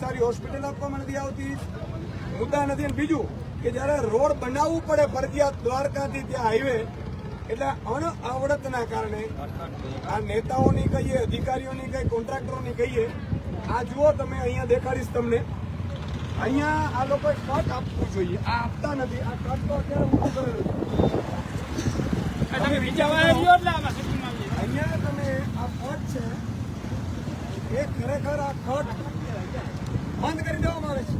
સારી હોસ્પિટલ આપવામાં નથી આવતી. મુદ્દા નથી. અને બીજું કે જ્યારે રોડ બનાવવું પડે ફરજિયાત દ્વારકાથી ત્યાં હાઈવે એટલે અણઆવડતના કારણે આ નેતાઓની કહીએ અધિકારીઓની કહીએ કોન્ટ્રાક્ટરોની કહીએ આ જુઓ તમે અહીંયા દેખાડીશ તમને. અહીંયા આ લોકોએ કટ આપવું જોઈએ. આ આપતા નથી. આ કટ તો અત્યારે ઊભું કરેલું છે. અહીંયા તમે આ ખટ છે. એ ખરેખર આ ખટ બંધ કરી દેવામાં આવે છે.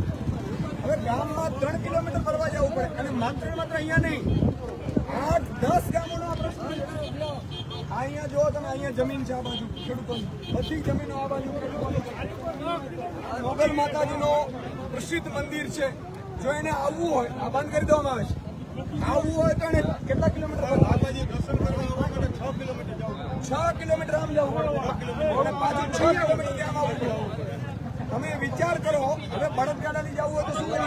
હવે ગામમાં ત્રણ કિલોમીટર ફરવા જવું પડે અને માત્ર માત્ર અહીંયા નહીં. આઠ દસ ગામોનો આ પ્રશ્ન અહીંયા જો તમે અહીંયા જમીન છે આ બાજુ. ખેડૂતોની બધી જમીનો આ બાજુ ખેડૂતોની મોગલ માતાજીનો પ્રસિદ્ધ મંદિર છે. જો એને આવવું હોય આ બંધ કરી દેવામાં આવે છે. આવવું હોય તો કેટલા કિલોમીટર છ કિલોમીટર છ કિલોમીટર આમ જવું અને પાછું છ કિલોમીટર ત્યાં આવવું પડે. તમે વિચાર કરો હવે બળદગાડાથી જવું હોય તો શું કરી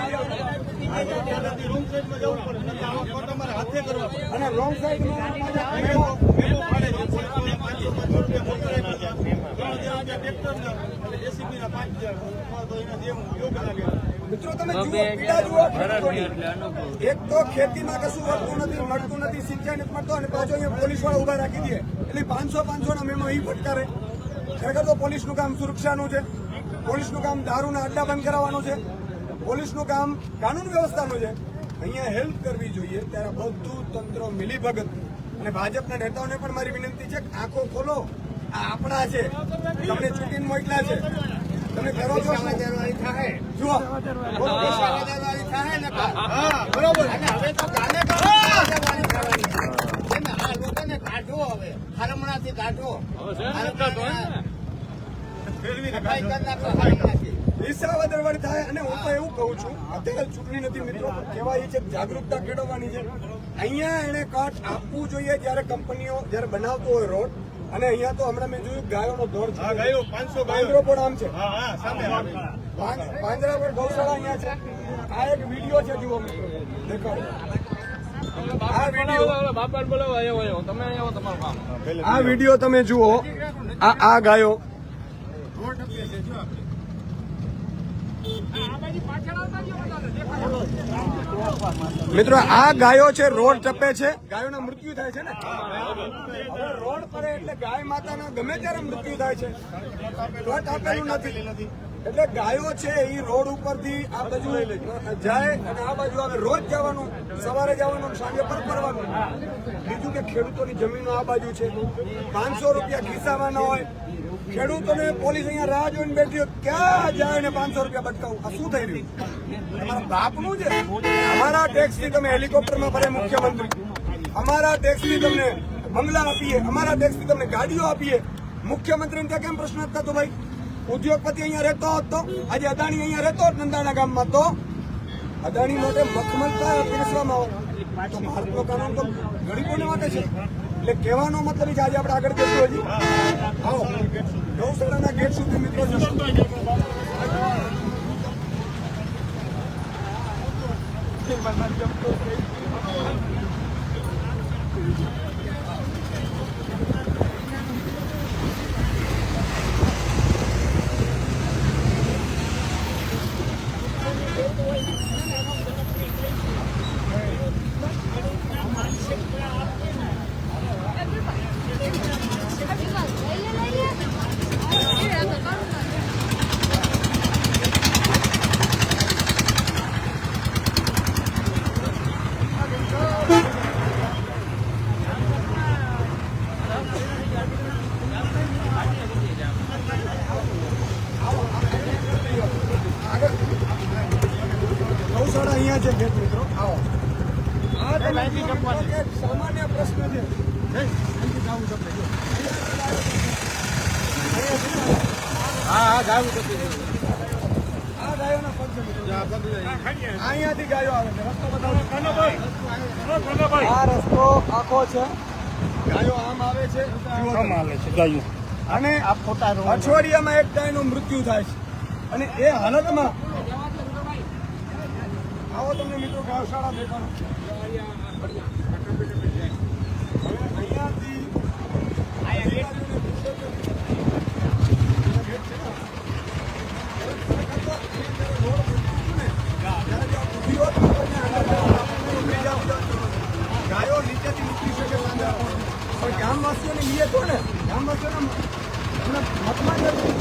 અને રોંગ સાઈડ મિત્રો તમે જુઓ પીડા જુઓ. એક તો ખેતીમાં કશું વધતું નથી મળતું નથી સિંચાઈ નથી મળતો અને પાછો અહીંયા પોલીસવાળા ઊભા રાખી દે. એટલે પાંચસો પાંચસો ના મેમો અહીં ફટકારે ખરેખર તો પોલીસનું કામ સુરક્ષાનું છે. પોલીસનું કામ દારૂના અડ્ડા બંધ કરાવવાનું છે. પોલીસનું કામ કાનૂન વ્યવસ્થાનું છે. અહીંયા હેલ્પ કરવી જોઈએ ત્યારે બધું તંત્ર મિલીભગત. અને ભાજપના નેતાઓને પણ મારી વિનંતી છે કે આંખો ખોલો. આ આપણા છે. તમને ચૂંટીને મોકલા છે. તમે કરો છો? જુઓ. બરોબર. હવે તો ગાને ગાને જેમ આ લોકોને કાઢો હવે. હરમણાથી કાઢો. સફાઈ કરી નાખો હરમણાથી વિસાવદર વળી થાય અને હું તો એવું કહું છું અત્યારે ચૂંટણી નથી મિત્રો કહેવાય છે જાગૃતતા કેળવવાની છે. અહીંયા એને કટ આપવું જોઈએ જ્યારે કંપનીઓ જ્યારે બનાવતો હોય રોડ અને અહીંયા તો હમણાં મેં જોયું ગાયોનો દોર છે. પાંચસો પાંદરો પણ આમ છે. હા હા પાંદરા પર ગૌશાળા અહીંયા છે. આ એક વીડિયો છે જુઓ મિત્રો. દેખાડો. આ વીડિયો તમે જુઓ. આ આ ગાયો મિત્રો, આ ગાયો છે, રોડ ટપે છે. ગાયોના મૃત્યુ થાય છે ને? રોડ પર એટલે ગાય માતાના ગમે ત્યારે મૃત્યુ થાય છે. રોડ આપેલું નથી. એટલે ગાયો છે એ રોડ ઉપરથી આ બાજુ જાય અને આ બાજુ આવે રોજ જવાનું, સવારે જવાનું, સાંજે પર ફરવાનું. બીજું કે ખેડૂતોની જમીનો આ બાજુ છે. પાંચસો રૂપિયા ખિસ્સામાં ન હોય. ખેડૂતોને પોલીસ અહીંયા રાહ જોઈને બેઠી ક્યાં જાય ને પાંચસો રૂપિયા બટકાવું? આ શું થઈ રહ્યું? તમારા બાપનું છે? અમારા ટેક્સથી તમે હેલિકોપ્ટરમાં ફરે મુખ્યમંત્રી. અમારા ટેક્સથી તમને બંગલા આપીએ, અમારા ટેક્સથી તમને ગાડીઓ આપીએ. મુખ્યમંત્રીને ત્યાં કેમ પ્રશ્ન થતો ભાઈ? ઉદ્યોગપતિ અહીંયા રહેતો હોત તો? આજે અદાણી અહીંયા રહેતો હોત, નંદાણા ગામમાં તો? અદાણી માટે મખમલતા પીરસવામાં આવે તો ભારતનો કાનૂન તો ગરીબોને માટે છે. એટલે કહેવાનો મતલબ છે, આજે આપણે આગળ જશું હજી. આવો. ગૌશાળાના ગેટ સુધી મિત્રો જશું ગૌશાળા અહીંયા છે ગેટ મિત્રો આવો આ તમે જુઓ મિત્રો કે સામાન્ય પ્રશ્ન છે જય, અહીંથી જાવું છે આપણે, જો. અહીંયા છે ને, હા હા ગાયું તો આ ગાયોના પગ છે અહીંયાથી ગાયો આવે છે. રસ્તો બતાવો. આ રસ્તો આખો છે. ગાયો આમ આવે છે. તમે. અને અઠવાડિયામાં એક ગાયનું મૃત્યુ થાય છે. અને એ હાલતમાં આવો તમને મિત્રો ગૌશાળા દેખાડો હવે અહીંયાથી ગાયો નીચેથી મૂકી શકે સાંજે. પણ ગામવાસીઓની નિયત હોય ને ગામવાસીઓના એમના મતમાં જ નથી.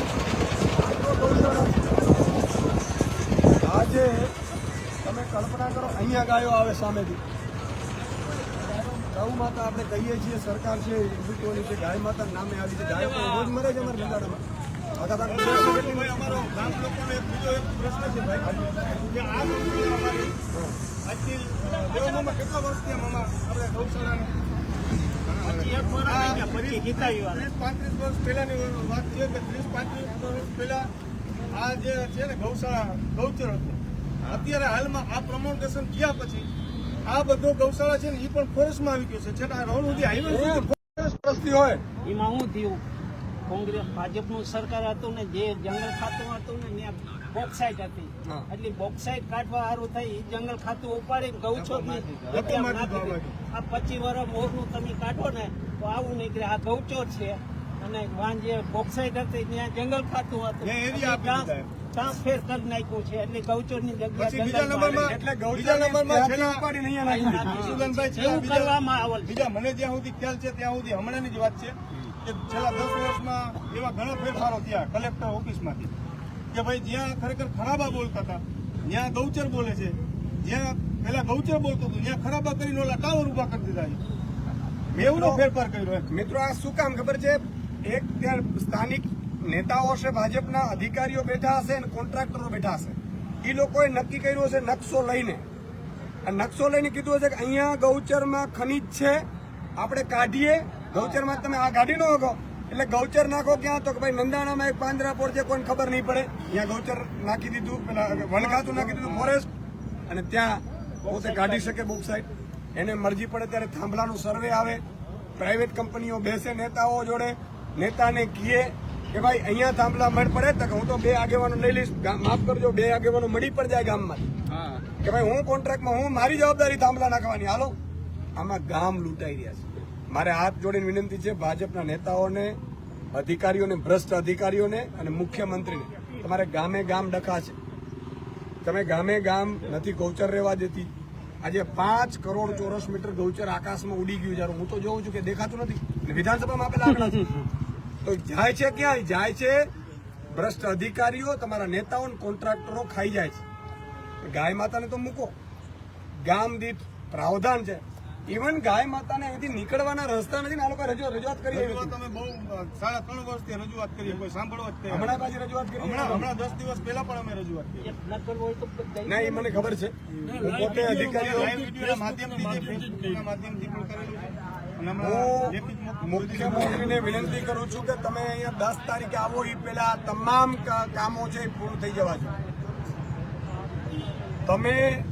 આટલો ગૌશાળા છે. આજે તમે કલ્પના કરો અહીંયા ગાયો આવે સામેથી. ગૌ માતા આપણે કહીએ છીએ સરકાર છે હિન્દુત્વની છે ગાય માતા નામે આવી છે ગાય રોજ મરે છે અમારા કેટલી અમારો ગામ લોકોનો એક બીજો એક પ્રશ્ન છે ભાઈ. કે આ કંપની અમારી આજથી દેવમામાં કેટલા વર્ષથી આમાં આપણે ગૌશાળાને ત્રીસ પાંત્રીસ વર્ષ પહેલાની વાત છે કે ત્રીસ પાંત્રીસ વર્ષ પહેલા આ જે છે ને ગૌશાળા ગૌચર હતું. અત્યારે હાલમાં આ પ્રમોટેશન ગયા પછી આ બધો ગૌશાળા છે ને એ પણ ફોરેસ્ટમાં આવી ગયો છે. છતાં રોડ સુધી હાઈવે સુધી હોય. એમાં હું થયું? કોંગ્રેસ ભાજપનું સરકાર હતું ને જે જંગલ ખાતું હતું ને ત્યાં બોક્સાઇટ હતી. એટલે બોક્સાઇટ કાઢવા સારું થઈ એ જંગલ ખાતું ઉપાડી ગૌ છો. આ પચીસ વર્ષ મોરનું તમે કાઢો ને તો આવું નીકળે. આ ગૌચો છે. અને વાંજે બોક્સાઇટ હતી ત્યાં જંગલ ખાતું હતું. ત્યાં એરિયા આપી ત્યાં- દીધા એમ. ત્યાં ફેર કરી નાખ્યું છે એટલે ગૌચરની જગ્યા બીજા જંગલમાં એટલે ગૌશાળા નંબરમાં છેલ્લા એવું કરવામાં આવેલ બીજા મને જ્યાં સુધી ખ્યાલ છે ત્યાં સુધી હમણાંની જ વાત છે કે છેલ્લા દસ વર્ષમાં એવા ઘણા ફેરફારો થયા કલેક્ટર ઓફિસમાંથી કે ભાઈ જ્યાં ખરેખર ખરાબા બોલતા હતા જ્યાં ગૌચર બોલે છે. જ્યાં પેલા ગૌચર બોલતું હતું ત્યાં ખરાબા કરીને ઓલા ટાવર ઊભા કરી દીધા છે. ફેરફાર કર્યો મિત્રો આ શું કામ ખબર છે? એક ત્યાં સ્થાનિક નેતાઓ હશે, ભાજપના અધિકારીઓ બેઠા હશે અને કોન્ટ્રાક્ટરો બેઠા હશે. એ લોકોએ નક્કી કર્યું હશે નકશો લઈને. નકશો લઈને કીધું હશે કે અહીંયા ગૌચરમાં ખનિજ છે, આપણે કાઢીએ. ગૌચરમાં તમે આ કાઢી ન એટલે ગૌચર નાખો ક્યાં તો કે ભાઈ નંદાણામાં એક પાંજરાપોળ છે, કોઈને ખબર નહીં પડે. અહીંયા ગૌચર નાખી દીધું, પેલા વણખાતું નાખી દીધું ફોરેસ્ટ અને ત્યાં પોતે કાઢી શકે બુક સાઈડ એને મરજી પડે ત્યારે થાંભલાનું સર્વે આવે. પ્રાઇવેટ કંપનીઓ બેસે નેતાઓ જોડે. નેતાને કીએ કે ભાઈ અહીંયા થાંભલા મળ પડે તો હું તો બે આગેવાનો લઈ લઈશ. માફ કરજો બે આગેવાનો મળી પડ જાય ગામમાં કે ભાઈ હું કોન્ટ્રાક્ટમાં હું મારી જવાબદારી થાંભલા નાખવાની. હાલો. આમાં ગામ લૂંટાઈ રહ્યા છે. મારે હાથ જોડીને વિનંતી છે ભાજપના નેતાઓને અધિકારીઓને ભ્રષ્ટ અધિકારીઓને અને મુખ્યમંત્રીને. તમારે ગામે ગામ ડખા છે. તમે ગામે ગામ નથી ગૌચર રહેવા દેતી. આજે પાંચ કરોડ ચોરસ મીટર ગૌચર આકાશમાં ઉડી ગયું જ્યારે હું તો જોઉં છું કે દેખાતું નથી. વિધાનસભામાં આપેલા આંકડા છે. તો જાય છે ક્યાં? જાય છે ભ્રષ્ટ અધિકારીઓ તમારા નેતાઓ કોન્ટ્રાક્ટરો ખાઈ જાય છે. ગાય માતાને તો મૂકો. ગામ દીઠ પ્રાવધાન છે. ઇવન ગાય માતાને અહીંથી નીકળવાના રસ્તા નથી ને આ લોકો રજૂઆત રજૂઆત કરી એવી રજૂઆત અમે બહુ સાડા ત્રણ વર્ષથી રજૂઆત કરીએ કોઈ સાંભળવા જ હમણાં પાછી રજૂઆત કરી હમણાં હમણાં દસ દિવસ પહેલા પણ અમે રજૂઆત કરી. ન એ મને ખબર છે. પોતે અધિકારીઓ માધ્યમથી માધ્યમથી પણ કરેલું હું મુખ્યમંત્રીને વિનંતી કરું છું કે તમે અહીંયા દસ તારીખે આવો એ પહેલા તમામ કામો છે એ પૂરું થઈ જવા જોઈએ. તમે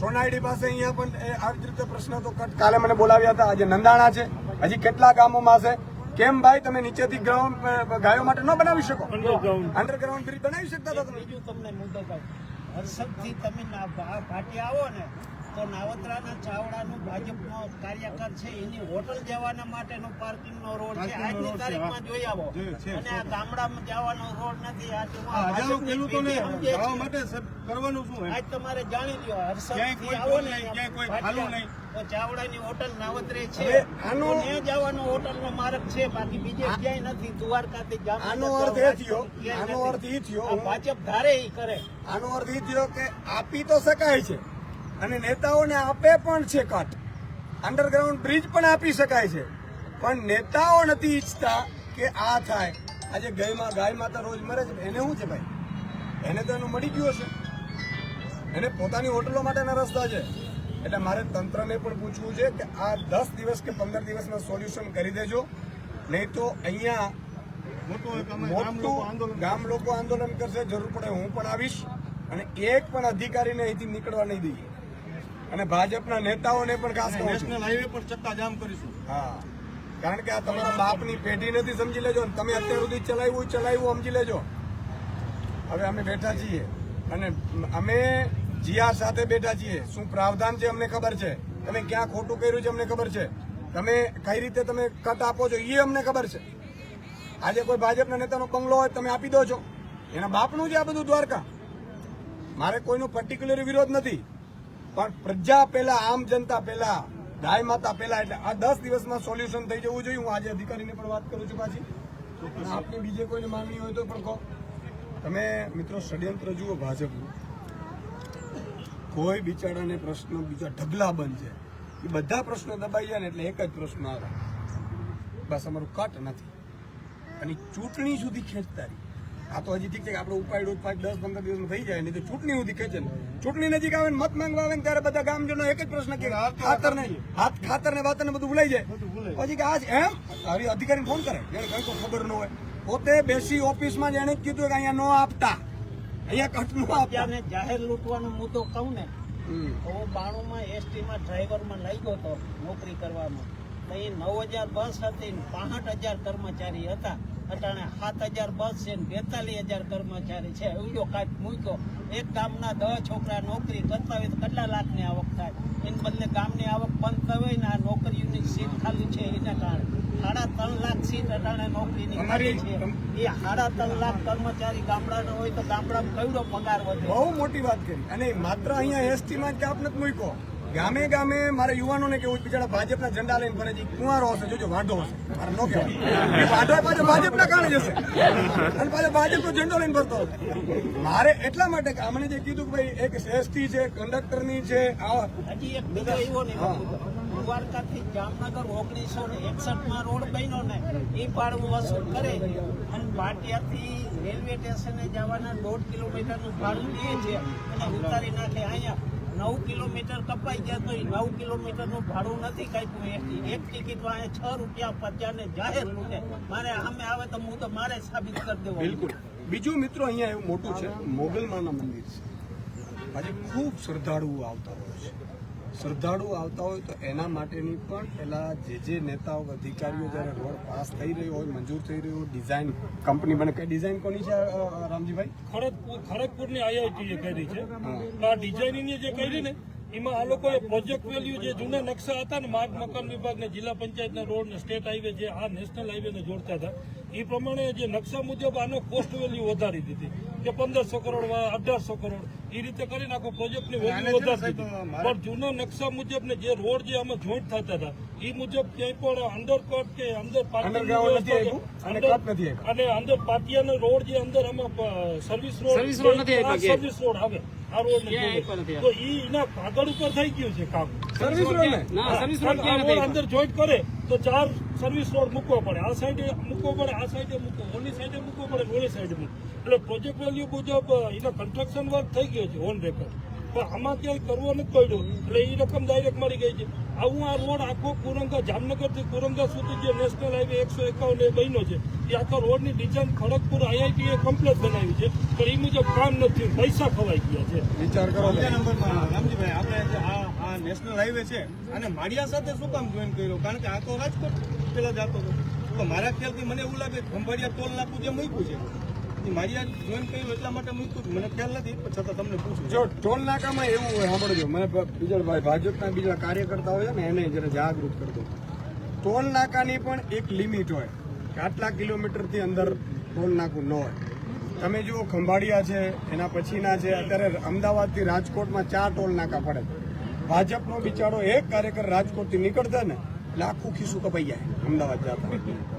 સોનાયડી પાસે અહીંયા પણ એ આવી રીતે પ્રશ્ન તો કટ- કાલે મને બોલાવ્યા હતા. આજે નંદાણા છે. હજી કેટલા ગામોમાં છે? કેમ ભાઈ તમે નીચેથી ગ્રાઉન્ડ ગાયો માટે ન બનાવી શકો? અંડરગ્રાઉન્ડ બ્રિજ બનાવી શકતા હતા તમે? હર્ષદથી તમે ના- ભાટી આવો ને તો નાવત્રાના ચાવડાનું ભાજપનો કાર્યકર છે એની હોટલ જવાના માટેનો પાર્કિંગનો રોડ છે. આજની તારીખમાં જોઈ આવો. અને આ ગામડામાં જવાનો રોડ નથી આજ તમારે જાણી લ્યો હર્ષદ આવો ને ચાવડાની હોટલ નાવત્રે છે. આનો- જવાનો હોટલનો માર્ગ છે બાકી બીજે ક્યાંય નથી. દ્વારકાથી જામનગર આનો અર્થ એ થયો આનો અર્થ એ થયો ભાજપ ધારે ઈ કરે. આનો અર્થ એ થયો કે આપી તો શકાય છે. અને નેતાઓને આપે પણ છે કટ. અંડરગ્રાઉન્ડ બ્રિજ પણ આપી શકાય છે. પણ નેતાઓ નથી ઈચ્છતા કે આ થાય. આજે ગાયમાં ગાય માતા રોજ મરે છે. એને શું છે ભાઈ? એને તો એનું મળી ગયું હશે. એને પોતાની હોટલો માટેના રસ્તા છે. એટલે મારે તંત્રને પણ પૂછવું છે કે આ દસ દિવસ કે પંદર દિવસમાં સોલ્યુશન કરી દેજો. નહીં તો અહીંયા મોટું ગામ લોકો આંદોલન કરશે. જરૂર પડે હું પણ આવીશ. અને એક પણ અધિકારીને અહીંથી નીકળવા નહીં દઈએ. અને ભાજપના નેતાઓને પણ ખાસ નેશનલ હાઈવે પર ચક્કા જામ કરીશું. હા. કારણ કે આ તમારા બાપની પેઢી નથી સમજી લેજો અને તમે અત્યાર સુધી ચલાવ્યું ચલાવ્યું સમજી લેજો. હવે અમે બેઠા છીએ. અને અમે જીઆર સાથે બેઠા છીએ. શું પ્રાવધાન છે અમને ખબર છે? તમે ક્યાં ખોટું કર્યું છે અમને ખબર છે? તમે કઈ રીતે તમે કટ આપો છો એ અમને ખબર છે. આજે કોઈ ભાજપના નેતાનો બંગલો હોય તમે આપી દો છો. એના બાપનું છે આ બધું દ્વારકા. મારે કોઈનો પર્ટિક્યુલર વિરોધ નથી. પણ પ્રજા પહેલા, આમ જનતા પહેલા ગાય માતા પહેલા, એટલે આ દસ દિવસમાં સોલ્યુશન થઈ જવું જોઈએ. હું આજે અધિકારીને પણ વાત કરું છું પાછી. આપની બીજે કોઈને માંગણી હોય તો પણ કહો. તમે મિત્રો ષડયંત્ર જુઓ ભાજપનું. કોઈ બિચારાને પ્રશ્ન, બીજા ઢગલા બંધ છે. એ બધા પ્રશ્નો દબાઈ જાય ને એટલે એક જ પ્રશ્ન આવે. બસ અમારું કટ નથી. અને ચૂંટણી સુધી ખેંચતા રહી. આ તો હજી ઠીક છે કે આપણે ઉપાડ્યું પાંચ દસ પંદર દિવસમાં થઈ જાય નહીં તો ચૂંટણી સુધી ખેંચે ચૂંટણી નજીક આવે ને મત માંગવા આવે ને ત્યારે બધા ગામજનો એક જ પ્રશ્ન કે ખાતર ને હાથ ખાતર ને વાતર ને બધું ભૂલાઈ જાય. પછી કે આજ એમ? હવે અધિકારીને ફોન કરે. જેને કઈ કોઈ ખબર ન હોય. પોતે બેસી ઓફિસમાં જ એને કીધું કે અહીંયા ન આપતા. અહીંયા કટ ન આપતા. જાહેર લૂંટવાનો મુદ્દો કહું ને. હું બાણુંમાં એસટીમાં ડ્રાઈવરમાં લઈ ગયો હતો નોકરી કરવામાં. તો એ નવ હજાર બસ હતી પાંઠ પાંસઠ હજાર કર્મચારી હતા. અટાણે સાત હજાર બસ છે ને બેતાલીસ હજાર કર્મચારી છે. એવડો કાંઈક મૂક્યો. એક ગામના દસ છોકરા નોકરી કરતા હોય તો કેટલા લાખની આવક થાય? એને બદલે ગામની આવક બંધ થઈ હોય ને આ નોકરીઓની સીટ ખાલી છે એના કારણે. સાડા ત્રણ લાખ સીટ અટાણે નોકરીની ખાલી છે. એ સાડા ત્રણ લાખ કર્મચારી ગામડાનો હોય તો ગામડામાં કયો પગાર વધે? બહુ મોટી વાત કરી. અને માત્ર અહીંયા એસટીમાં જ કે આપને જ મૂક્યો? ગામે ગામે મારે યુવાનોને કેવું બિચારા ભાજપના ઝંડા લઈને ફરે છે કુંવારો હશે જોજો વાંધો હશે. મારે નો કહેવાય. પાછો ભાજપના કારણે જશે અને પાછો ભાજપનો ઝંડો લઈને ફરતો મારે એટલા માટે કે જે કીધું કે ભાઈ એક એસટી છે કંડક્ટરની છે હજી એક બીજો એવો ને દ્વારકાથી જામનગર ઓગણીસો ને એકસઠમાં રોડ બન્યો ને એ ભાડું વસૂલ કરે. અને ભાટિયાથી રેલવે સ્ટેશને જવાના દોઢ કિલોમીટરનું ભાડું લે છે અને ઉતારી નાખે અહીંયા. નવ કિલોમીટર કપાઈ ગયા તો એ નવ કિલોમીટરનું ભાડું નથી કાપ્યું. એક ટિકિટ અહીંયા છ રૂપિયા પચાસ ને જાહેર મારે સામે આવે તો હું તો મારે સાબિત કરી દેવું. બિલકુલ. બીજું મિત્રો અહીંયા એવું મોટું છે, મોગલમાના મંદિર છે. આજે ખૂબ શ્રદ્ધાળુઓ આવતા હોય છે. શ્રદ્ધાળુઓ આવતા હોય તો એના માટેની પણ પેલા જે જે નેતાઓ અધિકારીઓ જ્યારે રોડ પાસ થઈ રહ્યો હોય મંજૂર થઈ રહ્યો હોય ડિઝાઇન કંપની બને. કઈ ડિઝાઇન કોની છે રામજીભાઈ? ખડગપુર ખડગપુરની આઈઆઈટી એ કરી છે. આ ડિઝાઇનિંગ જે કરી ને એમાં આ લોકોએ પ્રોજેક્ટ વેલ્યુ જે જૂના નકશા હતા ને માર્ગ મકાન વિભાગ ને જિલ્લા પંચાયતના રોડ ને સ્ટેટ હાઈવે જે આ નેશનલ હાઈવે ને જોડતા હતા એ પ્રમાણે જે નકશા મુજબ આનો કોસ્ટ વેલ્યુ વધારી દીધી. કે પંદરસો કરોડ અઢારસો કરોડ. એ રીતે કરીને આખો પ્રોજેક્ટની વેલ્યુ વધારી દીધી. પણ જૂના નકશા મુજબ ને જે રોડ જે આમાં જોઈન્ટ થતા હતા એ મુજબ ક્યાંય પણ અંડરકટ કે અંદર અને અંદર- cut અને અંદર પાટિયાનો રોડ જે અંદર આમાં સર્વિસ રોડ. સર્વિસ રોડ આવે. આ રોડ ક્યાંય આપ્યા નથી. તો ઈ એના કાગળ ઉપર થઈ ગયું છે કામ. સર્વિસ રોડ ના? સર્વિસ રોડ ક્યાં અંદર જોઈન્ટ કરે તો ચાર સર્વિસ રોડ મૂકવો પડે. આ સાઈડે મૂકવો પડે આ સાઈડે મૂકવો ઓલી સાઈડે મૂકવો પડે ઓલી સાઈડે મૂકવો એટલે પ્રોજેક્ટ વેલ્યુ મુજબ એનો કન્સ્ટ્રક્શન વર્ક થઈ ગયો છે ઓન રેકોર્ડ પણ આમાં ક્યાંય કરવો નથી પડ્યો. એટલે એ રકમ ડાયરેક્ટ મળી ગઈ છે. આવું આ રોડ આખો કુરંગા જામનગરથી કુરંગા સુધી જે નેશનલ હાઈવે એકસો એકાવન એ બન્યો છે એ આખા રોડની ડિઝાઇન ખડગપુર આઈઆઈટી એ કમ્પ્લીટ બનાવી છે. પણ એ મુજબ કામ નથી. પૈસા ખવાઈ ગયા છે. વિચાર કરો. રામજીભાઈ આપણે આ આ નેશનલ હાઈવે છે અને માળિયા સાથે શું કામ જોઈન કર્યો? કારણ કે આ તો રાજકોટ પેલા જતો હતો. તો મારા ખ્યાલથી મને એવું લાગે ખંભાળિયા ટોલ નાખવું જે મૂક્યું છે એ માળિયા જોઈન કર્યું માટે મૂક્યું મને ખ્યાલ નથી, પણ છતાં તમને જો ટોલ નાકામાં એવું હોય, સાંભળજો. મને બીજા ભાજપના બીજા કાર્યકર્તા હોય છે ને, એને જરા જાગૃત કરતો ટોલ નાકાની પણ એક લિમિટ હોય કે આટલા કિલોમીટરથી અંદર ટોલ નાકું ન હોય. તમે જુઓ, ખંભાળિયા છે, એના પછીના છે. અત્યારે અમદાવાદથી રાજકોટમાં ચાર ટોલ નાકા પડે ભાજપનો બિચારો એક કાર્યકર રાજકોટથી નીકળતા ને લાખું ખિસ્સું કપાઈ જાય, અમદાવાદ જતા.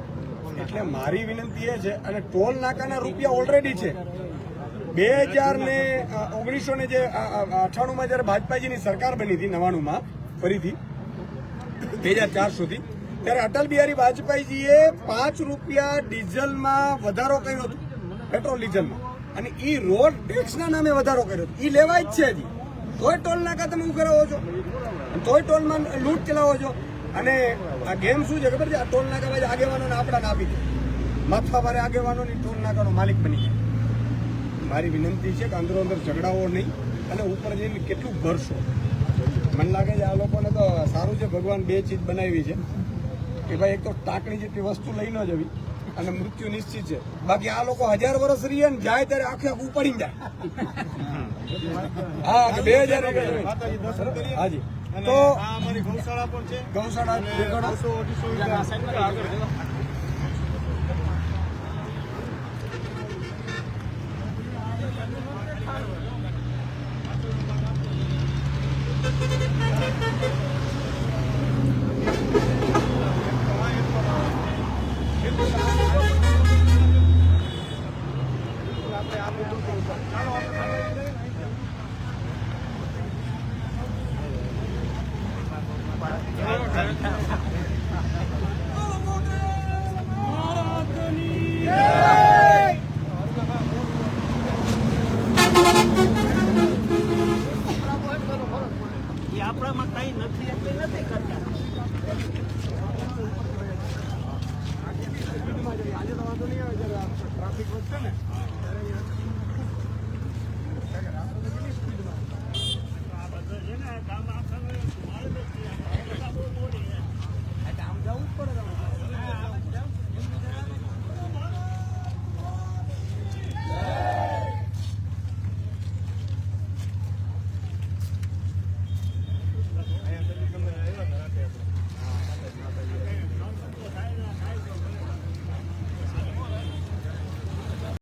એટલે મારી વિનંતી એ છે અને ટોલ નાકાના રૂપિયા ઓલરેડી છે. બે હજાર ને ઓગણીસો ને જે અઠાણુંમાં જ્યારે ભાજપાજીની સરકાર બની હતી નવાણુંમાં, ફરીથી બે હજાર ચાર સુધી ત્યારે અટલ બિહારી વાજપેયીજીએ પાંચ રૂપિયા ડીઝલમાં વધારો કર્યો હતો, પેટ્રોલ ડીઝલમાં. અને એ રોડ ટેક્સના નામે વધારો કર્યો હતો. એ લેવાય જ છે હજી. તોય ટોલ નાકા તમે ઉઘરાવો છો. અને તોય ટોલમાં લૂંટ ચલાવો છો. અને આ ગેમ શું છે? ખબર છે? આ ટોલ નાકા બાજુ આગેવાનોને આપણાને આપી દે. માથાભારે આગેવાનોની ટોલ નાકાનો માલિક બની જાય. મારી વિનંતી છે કે અંદરો અંદર ઝઘડાઓ નહીં અને ઉપર જઈને કેટલું ભરશો. મને લાગે છે આ લોકોને તો સારું છે ભગવાન બે ચીજ બનાવી છે. કે ભાઈ એક તો ટાંકણી જેટલી વસ્તુ લઈ ન જવી અને મૃત્યુ નિશ્ચિત છે. બાકી આ લોકો હજાર વર્ષ રહીએ ને જાય ત્યારે આખે આખું ઉપાડી જાય. હા બે હજાર હાજી તો અમારી ગૌશાળા પણ છે. ગૌશાળા આજે તો વાંધો નહીં આવે જયારે ટ્રાફિક વધશે ને ત્યારે